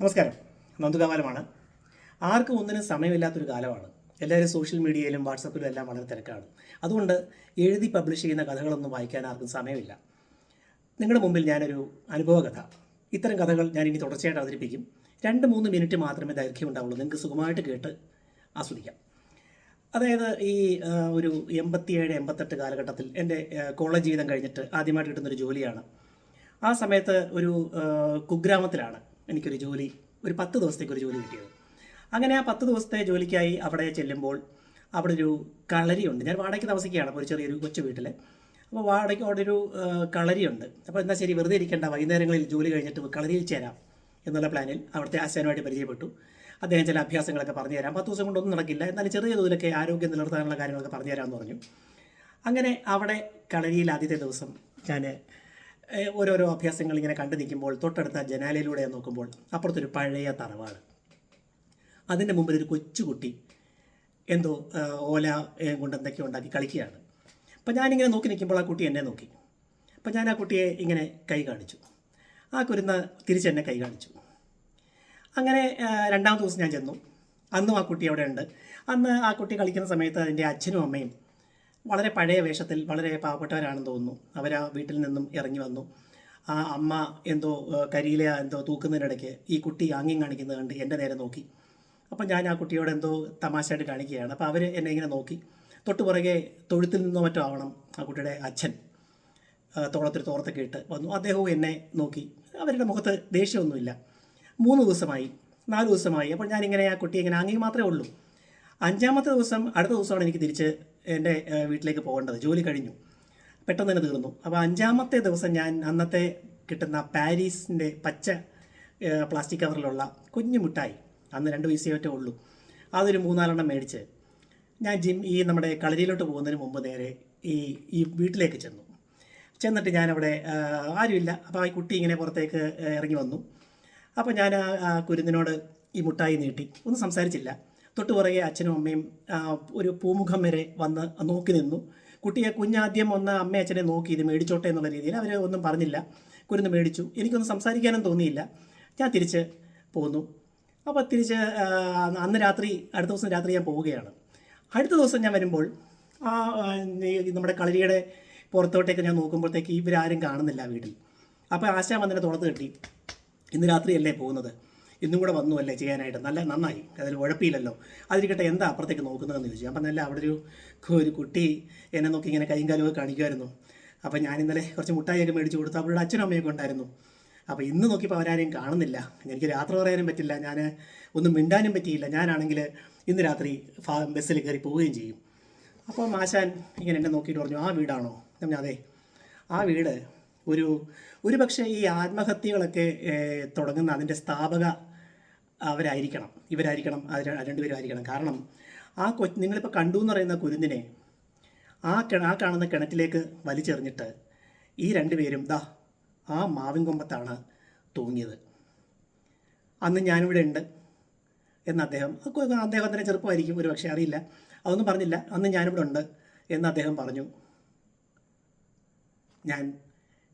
നമസ്കാരം. നന്ദുകാലമാണ് ആർക്കും ഒന്നിനും സമയമില്ലാത്തൊരു കാലമാണ്. എല്ലാവരും സോഷ്യൽ മീഡിയയിലും വാട്സപ്പിലും എല്ലാം വളരെ തിരക്കാണ്. അതുകൊണ്ട് എഴുതി പബ്ലിഷ് ചെയ്യുന്ന കഥകളൊന്നും വായിക്കാൻ ആർക്കും സമയമില്ല. നിങ്ങളുടെ മുമ്പിൽ ഞാനൊരു അനുഭവ കഥ ഇത്തരം കഥകൾ ഞാൻ ഇനി തുടർച്ചയായിട്ട് അവതരിപ്പിക്കും. രണ്ട് മൂന്ന് മിനിറ്റ് മാത്രമേ ദൈർഘ്യം ഉണ്ടാവുള്ളൂ. നിങ്ങൾക്ക് സുഖമായിട്ട് കേട്ട് ആസ്വദിക്കാം. അതായത് ഈ ഒരു എൺപത്തിയേഴ് എൺപത്തെട്ട് കാലഘട്ടത്തിൽ എന്റെ കോളേജ് ജീവിതം കഴിഞ്ഞിട്ട് ആദ്യമായിട്ട് കിട്ടുന്നൊരു ജോലിയാണ്. ആ സമയത്ത് ഒരു കുഗ്രാമത്തിലാണ്. എനിക്കൊരു ജോലി ഒരു പത്ത് ദിവസത്തേക്ക് ഒരു ജോലി കിട്ടിയത്. അങ്ങനെ ആ പത്ത് ദിവസത്തെ ജോലിക്കായി അവിടെ ചെല്ലുമ്പോൾ അവിടെ ഒരു കളരിയുണ്ട്. ഞാൻ വാടകയ്ക്ക് താമസിക്കുകയാണ് അപ്പോൾ ഒരു ചെറിയൊരു കൊച്ചു വീട്ടിൽ അപ്പോൾ വാടകയ്ക്ക് അവിടെ ഒരു കളരിയുണ്ട്. അപ്പോൾ എന്നാൽ ശരി വെറുതെ ഇരിക്കേണ്ട വൈകുന്നേരങ്ങളിൽ ജോലി കഴിഞ്ഞിട്ട് കളരിയിൽ ചേരാം എന്നുള്ള പ്ലാനിൽ അവിടുത്തെ ആശാനുമായിട്ട് പരിചയപ്പെട്ടു. അദ്ദേഹം ചില അഭ്യാസങ്ങളൊക്കെ പറഞ്ഞു തരാം. പത്ത് ദിവസം കൊണ്ടൊന്നും നടക്കില്ല. എന്നാലും ചെറിയ തോതിലൊക്കെ ആരോഗ്യം നിലനിർത്താനുള്ള കാര്യങ്ങളൊക്കെ പറഞ്ഞു തരാമെന്ന് പറഞ്ഞു. അങ്ങനെ അവിടെ കളരിയിൽ ആദ്യത്തെ ദിവസം ഞാൻ ഓരോരോ അഭ്യാസങ്ങൾ ഇങ്ങനെ കണ്ടു നിൽക്കുമ്പോൾ തൊട്ടടുത്ത ജനാലയിലൂടെ നോക്കുമ്പോൾ അപ്പുറത്തൊരു പഴയ തറവാണ് അതിന്റെ മുമ്പിൽ ഒരു കൊച്ചുകുട്ടി എന്തോ ഓല കൊണ്ട് എന്തൊക്കെയോ ഉണ്ടാക്കി കളിക്കുകയാണ്. അപ്പം ഞാനിങ്ങനെ നോക്കി നിൽക്കുമ്പോൾ ആ കുട്ടി എന്നെ നോക്കി. അപ്പം ഞാൻ ആ കുട്ടിയെ ഇങ്ങനെ കൈ കാണിച്ചു. ആ കുരുന്ന തിരിച്ചെന്നെ കൈ കാണിച്ചു. അങ്ങനെ രണ്ടാമത്തെ ദിവസം ഞാൻ ചെന്നു. അന്നും ആ കുട്ടി അവിടെ ഉണ്ട്. അന്ന് ആ കുട്ടി കളിക്കുന്ന സമയത്ത് അതിന്റെ അച്ഛനും അമ്മയും വളരെ പഴയ വേഷത്തിൽ വളരെ പാവപ്പെട്ടവരാണെന്ന് തോന്നുന്നു. അവർ ആ വീട്ടിൽ നിന്നും ഇറങ്ങി വന്നു. ആ അമ്മ എന്തോ കരിയില എന്തോ തൂക്കുന്നതിനിടയ്ക്ക് ഈ കുട്ടി ആംഗ്യം കാണിക്കുന്നത് കണ്ട് എന്റെ നേരെ നോക്കി. അപ്പം ഞാൻ ആ കുട്ടിയോട് എന്തോ തമാശയായിട്ട് കാണിക്കുകയാണ്. അപ്പോൾ അവർ എന്നെ ഇങ്ങനെ നോക്കി. തൊട്ട് പുറകെ തൊഴുത്തിൽ നിന്നോ മറ്റോ ആവണം ആ കുട്ടിയുടെ അച്ഛൻ. തോളത്തിൽ തോർത്തൊക്കെ ഇട്ട് വന്നു. അദ്ദേഹവും എന്നെ നോക്കി. അവരുടെ മുഖത്ത് ദേഷ്യമൊന്നുമില്ല. മൂന്ന് ദിവസമായി നാല് ദിവസമായി. അപ്പോൾ ഞാനിങ്ങനെ ആ കുട്ടി ഇങ്ങനെ ആംഗ്യം മാത്രമേ ഉള്ളൂ. അഞ്ചാമത്തെ ദിവസം അടുത്ത ദിവസമാണ് എനിക്ക് തിരിച്ച് എന്റെ വീട്ടിലേക്ക് പോകേണ്ടത്. ജോലി കഴിഞ്ഞു. പെട്ടെന്ന് തന്നെ തീർന്നു. അപ്പോൾ അഞ്ചാമത്തെ ദിവസം ഞാൻ അന്നത്തെ കിട്ടുന്ന പാരീസിന്റെ പച്ച പ്ലാസ്റ്റിക് കവറിലുള്ള കുഞ്ഞു മിഠായി അന്ന് രണ്ട് പൈസ ഒറ്റേ ഉള്ളൂ അതൊരു മൂന്നാലെണ്ണം മേടിച്ച് ഞാൻ ജിം ഈ നമ്മുടെ കളരിയിലോട്ട് പോകുന്നതിന് മുമ്പ് നേരെ ഈ ഈ വീട്ടിലേക്ക് ചെന്നു. ചെന്നിട്ട് ഞാനവിടെ ആരുമില്ല. അപ്പോൾ ആ കുട്ടി ഇങ്ങനെ പുറത്തേക്ക് ഇറങ്ങി വന്നു. അപ്പോൾ ഞാൻ ആ കുരുന്നിനോട് ഈ മുട്ടായി നീട്ടി. ഒന്നും സംസാരിച്ചില്ല. തൊട്ട് പുറകെ അച്ഛനും അമ്മയും ഒരു പൂമുഖം വരെ വന്ന് നോക്കി നിന്നു. കുട്ടിയെ കുഞ്ഞാദ്യം ഒന്ന് അമ്മ അച്ഛനെ നോക്കി ഇത് മേടിച്ചോട്ടെ എന്നുള്ള രീതിയിൽ അവർ ഒന്നും പറഞ്ഞില്ല. കുരുന്ന് മേടിച്ചു. എനിക്കൊന്നും സംസാരിക്കാനും തോന്നിയില്ല. ഞാൻ തിരിച്ച് പോന്നു. അപ്പോൾ തിരിച്ച് അന്ന് രാത്രി അടുത്ത ദിവസം രാത്രി ഞാൻ പോവുകയാണ്. അടുത്ത ദിവസം ഞാൻ വരുമ്പോൾ ആ, നമ്മുടെ കളരിയുടെ പുറത്തോട്ടേക്ക് ഞാൻ നോക്കുമ്പോഴത്തേക്ക് ഇവരാരും കാണുന്നില്ല വീട്ടിൽ. അപ്പോൾ ആശാ വന്നിട്ട് തുറത്ത് കെട്ടി. ഇന്ന് രാത്രിയല്ലേ പോകുന്നത്? ഇന്നും കൂടെ വന്നു അല്ലേ ചെയ്യാനായിട്ട്? നല്ല നന്നായി. അതിൽ ഉഴപ്പിയില്ലല്ലോ അതിരിക്കട്ടെ എന്താ അപ്പുറത്തേക്ക് നോക്കുന്നതെന്ന് ചോദിച്ചു. അപ്പം നല്ല അവിടെ ഒരു ഒരു കുട്ടി എന്നെ നോക്കി ഇങ്ങനെ കൈയും കാലുമൊക്കെ കാണിക്കുമായിരുന്നു. അപ്പം ഞാൻ ഇന്നലെ കുറച്ച് മുട്ടായിയൊക്കെ മേടിച്ച് കൊടുത്തു അവരുടെ അച്ഛനും അമ്മയൊക്കെ ഉണ്ടായിരുന്നു. അപ്പോൾ ഇന്ന് നോക്കിയപ്പോൾ അവരാരെയും കാണുന്നില്ല. എനിക്ക് രാത്രി പറയാനും പറ്റില്ല. ഞാൻ ഒന്നും മിണ്ടാനും പറ്റിയില്ല. ഞാനാണെങ്കിൽ ഇന്ന് രാത്രി ബസ്സിൽ കയറി പോവുകയും ചെയ്യും. അപ്പോൾ മാശാൻ ഇങ്ങനെ എന്നെ നോക്കിയിട്ട് പറഞ്ഞു ആ വീടാണോ? ഞാൻ അതെ. ആ വീട് ഒരു ഒരു പക്ഷേ ഈ ആത്മഹത്യകളൊക്കെ തുടങ്ങുന്ന അതിന്റെ സ്ഥാപക അവരായിരിക്കണം. ഇവരായിരിക്കണം അത് രണ്ടുപേരും ആയിരിക്കണം കാരണം ആ കൊ നിങ്ങളിപ്പോൾ കണ്ടു എന്ന് പറയുന്ന കുരുന്നിനെ ആ കിണ ആ കാണുന്ന കിണറ്റിലേക്ക് വലിച്ചെറിഞ്ഞിട്ട് ഈ രണ്ടുപേരും ദാ ആ മാവിൻ കൊമ്പത്താണ് തൂങ്ങിയത്. അന്ന് ഞാനിവിടെ ഉണ്ട് എന്ന് അദ്ദേഹം അദ്ദേഹം അദ്ദേഹത്തിന്റെ ചെറുപ്പമായിരിക്കും ഒരു പക്ഷേ അറിയില്ല. അതൊന്നും പറഞ്ഞില്ല. അന്ന് ഞാനിവിടെ ഉണ്ട് എന്ന് അദ്ദേഹം പറഞ്ഞു. ഞാൻ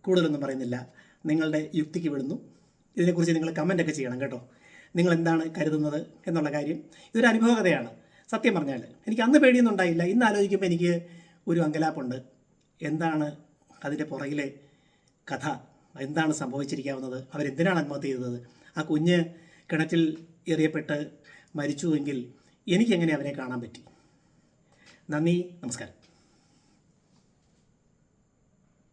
കൂടുതലൊന്നും പറയുന്നില്ല. നിങ്ങളുടെ യുക്തിക്ക് വിടുന്നു. ഇതിനെക്കുറിച്ച് നിങ്ങൾ കമന്റൊക്കെ ചെയ്യണം കേട്ടോ. നിങ്ങൾ എന്താണ് കരുതുന്നത് എന്നുള്ള കാര്യം. ഇതൊരു അനുഭവകഥയാണ്. സത്യം പറഞ്ഞാൽ എനിക്ക് അന്ന് പേടിയൊന്നും ഉണ്ടായില്ല. ഇന്ന് ആലോചിക്കുമ്പോൾ എനിക്ക് ഒരു അങ്കലാപ്പുണ്ട്. എന്താണ് അതിന്റെ പുറകിലെ കഥ? എന്താണ് സംഭവിച്ചിരിക്കാവുന്നത്? അവരെന്തിനാണ് ആത്മഹത്യ ചെയ്തത്? ആ കുഞ്ഞ് കിണറ്റിൽ എറിയപ്പെട്ട് മരിച്ചുവെങ്കിൽ എനിക്കെങ്ങനെ അവനെ കാണാൻ പറ്റി? നന്ദി നമസ്കാരം.